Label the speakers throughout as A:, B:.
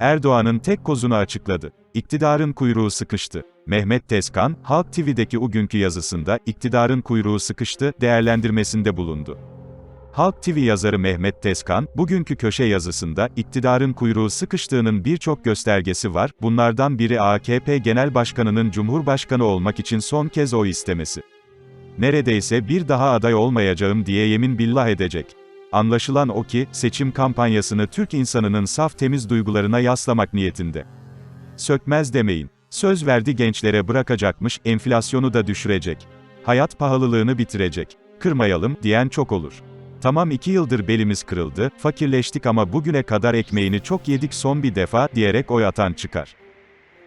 A: Erdoğan'ın tek kozunu açıkladı. İktidarın kuyruğu sıkıştı. Mehmet Tezkan, Halk TV'deki o günkü yazısında, iktidarın kuyruğu sıkıştı, değerlendirmesinde bulundu. Halk TV yazarı Mehmet Tezkan, bugünkü köşe yazısında, iktidarın kuyruğu sıkıştığının birçok göstergesi var, bunlardan biri AKP Genel Başkanı'nın Cumhurbaşkanı olmak için son kez oy istemesi. Neredeyse bir daha aday olmayacağım diye yemin billah edecek. Anlaşılan o ki, seçim kampanyasını Türk insanının saf temiz duygularına yaslamak niyetinde. Sökmez demeyin. Söz verdi gençlere bırakacakmış, enflasyonu da düşürecek. Hayat pahalılığını bitirecek. Kırmayalım, diyen çok olur. Tamam iki yıldır belimiz kırıldı, fakirleştik ama bugüne kadar ekmeğini çok yedik son bir defa, diyerek oy atan çıkar.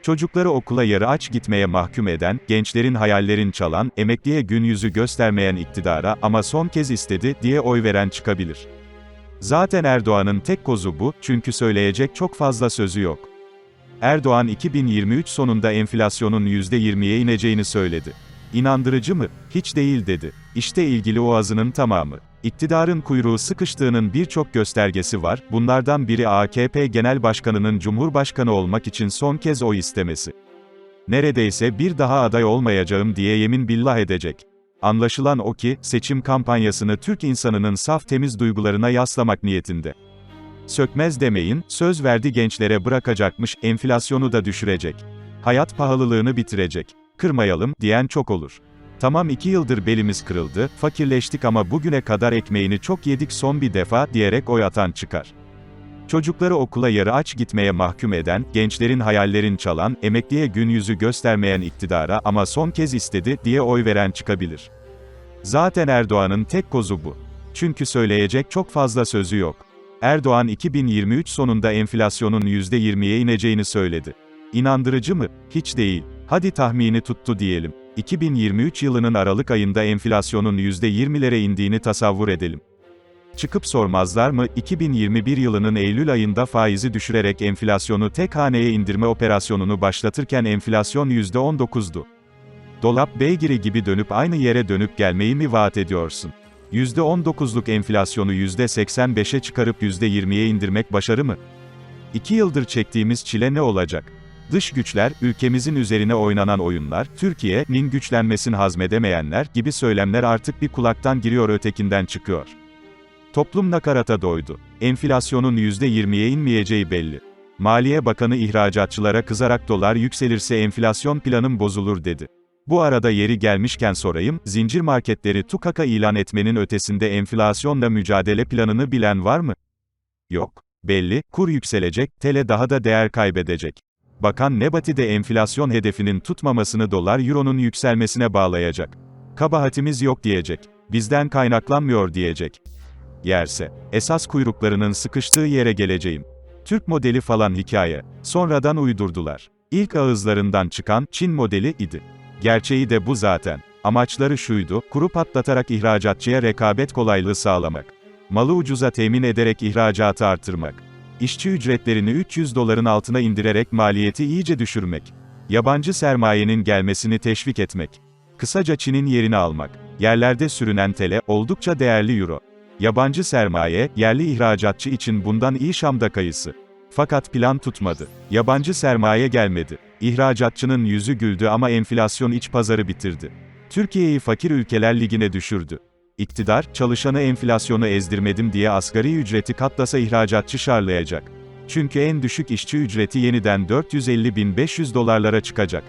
A: Çocukları okula yarı aç gitmeye mahkum eden, gençlerin hayallerin çalan, emekliye gün yüzü göstermeyen iktidara ama son kez istedi diye oy veren çıkabilir. Zaten Erdoğan'ın tek kozu bu, çünkü söyleyecek çok fazla sözü yok. Erdoğan 2023 sonunda enflasyonun %20'ye ineceğini söyledi. İnandırıcı mı? Hiç değil dedi. İşte ilgili o azının tamamı. İktidarın kuyruğu sıkıştığının birçok göstergesi var, bunlardan biri AKP Genel Başkanı'nın Cumhurbaşkanı olmak için son kez oy istemesi. Neredeyse bir daha aday olmayacağım diye yemin billah edecek. Anlaşılan o ki, seçim kampanyasını Türk insanının saf temiz duygularına yaslamak niyetinde. Sökmez demeyin, söz verdi gençlere bırakacakmış, enflasyonu da düşürecek. Hayat pahalılığını bitirecek. Kırmayalım, diyen çok olur. Tamam iki yıldır belimiz kırıldı, fakirleştik ama bugüne kadar ekmeğini çok yedik son bir defa, diyerek oy atan çıkar. Çocukları okula yarı aç gitmeye mahkum eden, gençlerin hayallerin çalan, emekliye gün yüzü göstermeyen iktidara ama son kez istedi diye oy veren çıkabilir. Zaten Erdoğan'ın tek kozu bu. Çünkü söyleyecek çok fazla sözü yok. Erdoğan 2023 sonunda enflasyonun %20'ye ineceğini söyledi. İnandırıcı mı? Hiç değil. Hadi tahmini tuttu diyelim. 2023 yılının Aralık ayında enflasyonun %20'lere indiğini tasavvur edelim. Çıkıp sormazlar mı, 2021 yılının Eylül ayında faizi düşürerek enflasyonu tek haneye indirme operasyonunu başlatırken enflasyon %19'du. Dolap beygiri gibi dönüp aynı yere dönüp gelmeyi mi vaat ediyorsun? %19'luk enflasyonu %85'e çıkarıp %20'ye indirmek başarı mı? İki yıldır çektiğimiz çile ne olacak? Dış güçler, ülkemizin üzerine oynanan oyunlar, Türkiye'nin güçlenmesini hazmedemeyenler gibi söylemler artık bir kulaktan giriyor ötekinden çıkıyor. Toplum nakarata doydu. Enflasyonun %20'ye inmeyeceği belli. Maliye Bakanı ihracatçılara kızarak dolar yükselirse enflasyon planım bozulur dedi. Bu arada yeri gelmişken sorayım, zincir marketleri tukaka ilan etmenin ötesinde enflasyonla mücadele planını bilen var mı? Yok. Belli, kur yükselecek, TL daha da değer kaybedecek. Bakan Nebati de enflasyon hedefinin tutmamasını dolar euronun yükselmesine bağlayacak. Kabahatimiz yok diyecek. Bizden kaynaklanmıyor diyecek. Yerse, esas kuyruklarının sıkıştığı yere geleceğim. Türk modeli falan hikaye. Sonradan uydurdular. İlk ağızlarından çıkan Çin modeli idi. Gerçeği de bu zaten. Amaçları şuydu, kuru patlatarak ihracatçıya rekabet kolaylığı sağlamak. Malı ucuza temin ederek ihracatı artırmak. İşçi ücretlerini 300 doların altına indirerek maliyeti iyice düşürmek. Yabancı sermayenin gelmesini teşvik etmek. Kısaca Çin'in yerini almak. Yerlerde sürünen tele, oldukça değerli euro. Yabancı sermaye, yerli ihracatçı için bundan iyi Şam'da kayısı. Fakat plan tutmadı. Yabancı sermaye gelmedi. İhracatçının yüzü güldü ama enflasyon iç pazarı bitirdi. Türkiye'yi fakir ülkeler ligine düşürdü. İktidar, çalışanı enflasyonu ezdirmedim diye asgari ücreti katlasa ihracatçı şarlayacak. Çünkü en düşük işçi ücreti yeniden 450.500 dolarlara çıkacak.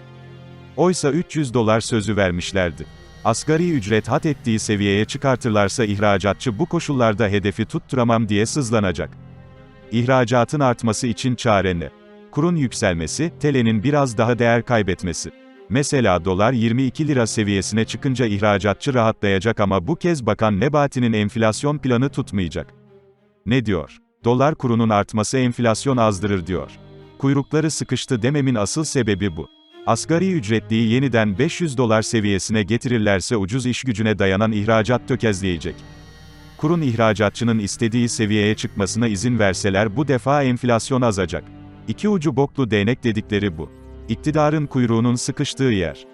A: Oysa 300 dolar sözü vermişlerdi. Asgari ücret hat ettiği seviyeye çıkartırlarsa ihracatçı bu koşullarda hedefi tutturamam diye sızlanacak. İhracatın artması için çare ne? Kurun yükselmesi, TL'nin biraz daha değer kaybetmesi. Mesela dolar 22 lira seviyesine çıkınca ihracatçı rahatlayacak ama bu kez Bakan Nebati'nin enflasyon planı tutmayacak. Ne diyor? Dolar kurunun artması enflasyon azdırır diyor. Kuyrukları sıkıştı dememin asıl sebebi bu. Asgari ücretliyi yeniden 500 dolar seviyesine getirirlerse ucuz iş gücüne dayanan ihracat tökezleyecek. Kurun ihracatçının istediği seviyeye çıkmasına izin verseler bu defa enflasyon azacak. İki ucu boklu değnek dedikleri bu. İktidarın kuyruğunun sıkıştığı yer.